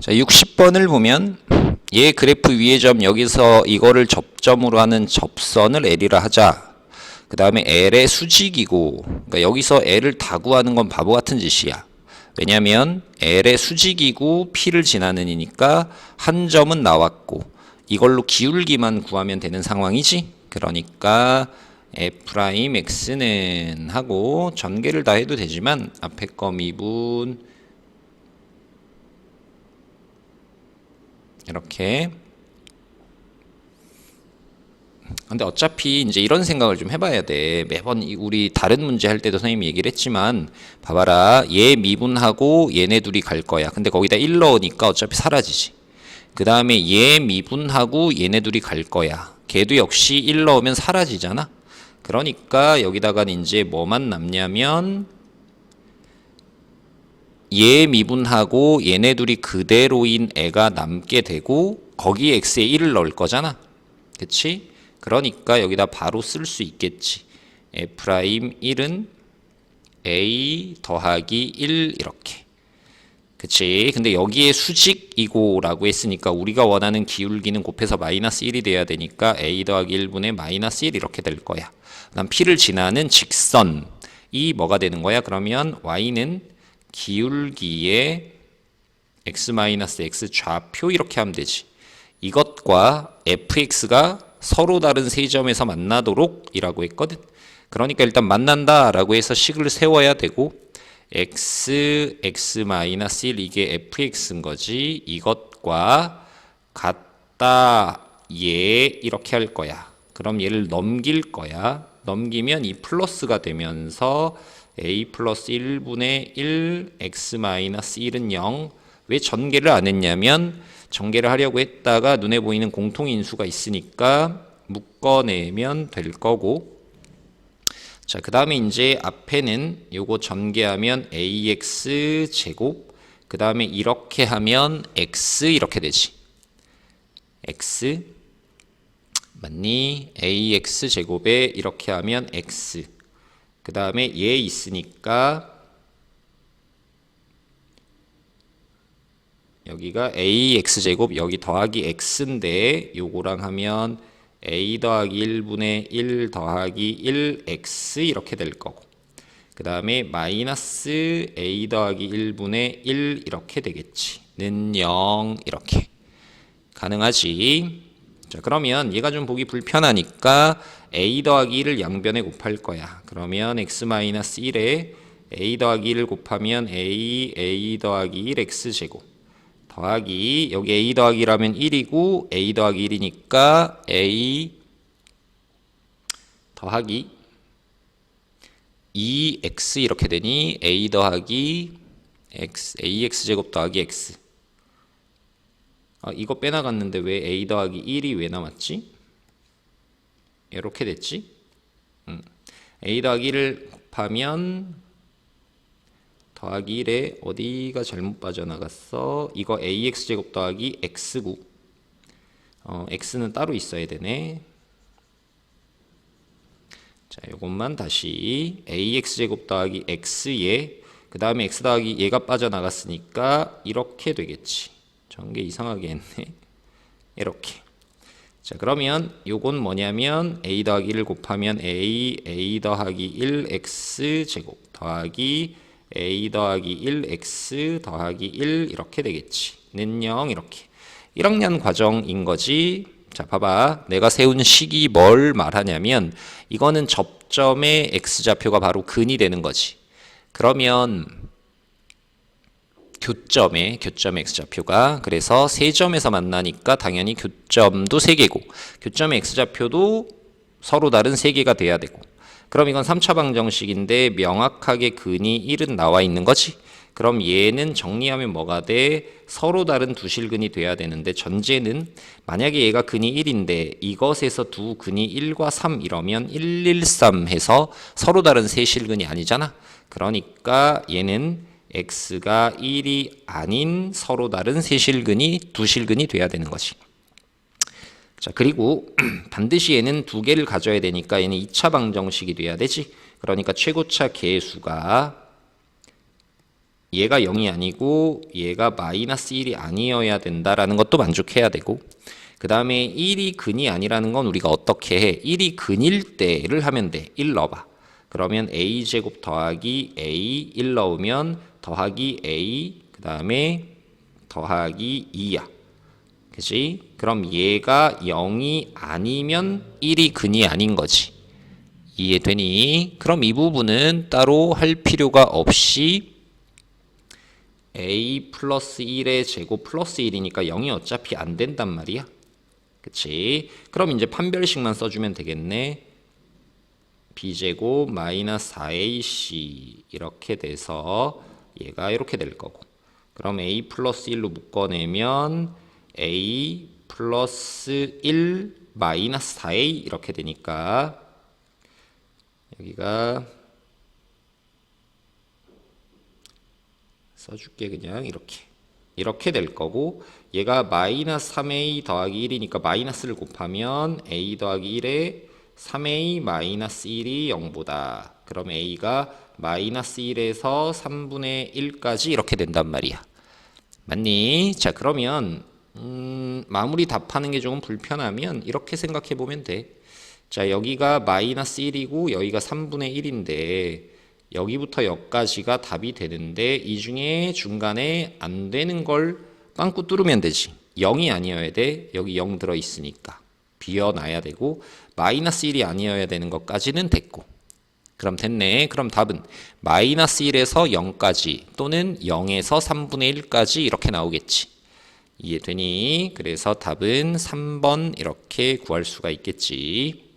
자, 60번을 보면 얘 그래프 위의 점 여기서 이거를 접점으로 하는 접선을 L이라 하자. 그 다음에 L의 수직이고 그러니까 여기서 L을 다 구하는 건 바보 같은 짓이야. 왜냐하면 L의 수직이고 P를 지나는 이니까 한 점은 나왔고 이걸로 기울기만 구하면 되는 상황이지. 그러니까 F'X는 하고 전개를 다 해도 되지만 앞에 거 미분 이렇게 근데 어차피 이제 이런 생각을 좀 해봐야 돼. 매번 이- 우리 다른 문제 할 때도 선생님이 얘기를 했지만, 봐봐라. 얘 미분하고 얘네 둘이 갈 거야. 근데 거기다 1 넣으니까 어차피 사라지지. 그 다음에 얘 미분하고 얘네 둘이 갈 거야. 걔도 역시 1 넣으면 사라지잖아. 그러니까 여기다가는 이제 뭐만 남냐면, 얘 미분하고 얘네 둘이 그대로인 애가 남게 되고 거기에 x에 1을 넣을 거잖아. 그치? 그러니까 여기다 바로 쓸 수 있겠지. F'라임 1은 A 더하기 1 이렇게. 그치? 근데 여기에 수직이고라고 했으니까 우리가 원하는 기울기는 곱해서 마이너스 1이 돼야 되니까 A 더하기 1분의 마이너스 1 이렇게 될 거야. 그다음 P를 지나는 직선이 뭐가 되는 거야? 그러면 Y는 기울기의 x-x 좌표 이렇게 하면 되지. 이것과 fx가 서로 다른 세 점에서 만나도록 이라고 했거든. 그러니까 일단 만난다 라고 해서 식을 세워야 되고 x, x-1 이게 fx인 거지. 이것과 같다 얘 이렇게 할 거야. 그럼 얘를 넘길 거야. 넘기면 이 플러스가 되면서 a 플러스 1분의 1 x 마이너스 1은 0. 왜 전개를 안 했냐면 전개를 하려고 했다가 눈에 보이는 공통인수가 있으니까 묶어내면 될 거고 자, 그 다음에 이제 앞에는 요거 전개하면 ax 제곱 그 다음에 이렇게 하면 x 이렇게 되지 x 맞니? ax 제곱에 이렇게 하면 x 그 다음에 얘 있으니까 여기가 ax 제곱 여기 더하기 x인데 요거랑 하면 a 더하기 1분의 1 더하기 1x 이렇게 될 거고 그 다음에 마이너스 a 더하기 1분의 1 이렇게 되겠지. 는 0 이렇게. 가능하지 자 그러면 얘가 좀 보기 불편하니까 a 더하기 1을 양변에 곱할 거야. 그러면 x 마이너스 1에 a 더하기 1을 곱하면 a a 더하기 1 x 제곱. 더하기 여기 a 더하기라면 1이고 a 더하기 1이니까 a 더하기 2x 이렇게 되니 a 더하기 x ax 제곱 더하기 x 아 이거 빼나갔는데 왜 a 더하기 1이 왜 남았지? 이렇게 됐지? 음. a 더하기 1을 곱하면 더하기 1에 어디가 잘못 빠져나갔어? 이거 ax 제곱 더하기 x고 어, x는 따로 있어야 되네. 자, 요것만 다시 ax 제곱 더하기 x에 그 다음에 x 더하기 얘가 빠져나갔으니까 이렇게 되겠지. 전개 이상하게 했네. 이렇게. 자, 그러면 요건 뭐냐면 a 더하기 1을 곱하면 a a 더하기 1 x 제곱 더하기 a 더하기 1 x 더하기 1 이렇게 되겠지. 는 0 이렇게. 1학년 과정인 거지. 자, 봐봐. 내가 세운 식이 뭘 말하냐면 이거는 접점의 x좌표가 바로 근이 되는 거지. 그러면 교점의 교점 x좌표가 그래서 세 점에서 만나니까 당연히 교점도 세 개고 교점의 x좌표도 서로 다른 세 개가 돼야 되고 그럼 이건 3차 방정식인데 명확하게 근이 1은 나와 있는 거지. 그럼 얘는 정리하면 뭐가 돼? 서로 다른 두 실근이 돼야 되는데 전제는 만약에 얘가 근이 1인데 이것에서 두 근이 1과 3 이러면 1, 1, 3 해서 서로 다른 세 실근이 아니잖아. 그러니까 얘는 x가 1이 아닌 서로 다른 세 실근이 두 실근이 돼야 되는 것이. 자, 그리고 반드시 얘는 두 개를 가져야 되니까 얘는 2차 방정식이 돼야 되지. 그러니까 최고차 개수가 얘가 0이 아니고 얘가 마이너스 1이 아니어야 된다라는 것도 만족해야 되고 그 다음에 1이 근이 아니라는 건 우리가 어떻게 해? 1이 근일 때를 하면 돼. 1 넣어봐. 그러면 a제곱 더하기 a 1 넣으면 더하기 a 그 다음에 더하기 2야. 그지? 그럼 얘가 0이 아니면 1이 근이 아닌 거지. 이해되니? 그럼 이 부분은 따로 할 필요가 없이 a 플러스 1의 제곱 플러스 1이니까 0이 어차피 안 된단 말이야. 그치? 그럼 이제 판별식만 써주면 되겠네. b제곱 마이너스 4ac 이렇게 돼서 얘가 이렇게 될 거고. 그럼 a 플러스 1로 묶어내면 a 플러스 1 마이너스 4a 이렇게 되니까 여기가 써줄게 그냥 이렇게. 이렇게 될 거고 얘가 마이너스 3a 더하기 1이니까 마이너스를 곱하면 a 더하기 1에 3a 마이너스 1이 0보다. 그럼 a가 마이너스 1에서 3분의 1까지 이렇게 된단 말이야 맞니? 자 그러면 음, 마무리 답하는 게 조금 불편하면 이렇게 생각해 보면 돼. 자 여기가 마이너스 1이고 여기가 3분의 1인데 여기부터 여기까지가 답이 되는데 이 중에 중간에 안 되는 걸 빵꾸 뚫으면 되지. 0이 아니어야 돼. 여기 0 들어 있으니까 비워놔야 되고 마이너스 1이 아니어야 되는 것까지는 됐고 그럼 됐네. 그럼 답은 마이너스 1에서 0까지 또는 0에서 3분의 1까지 이렇게 나오겠지. 이해되니? 그래서 답은 3번 이렇게 구할 수가 있겠지.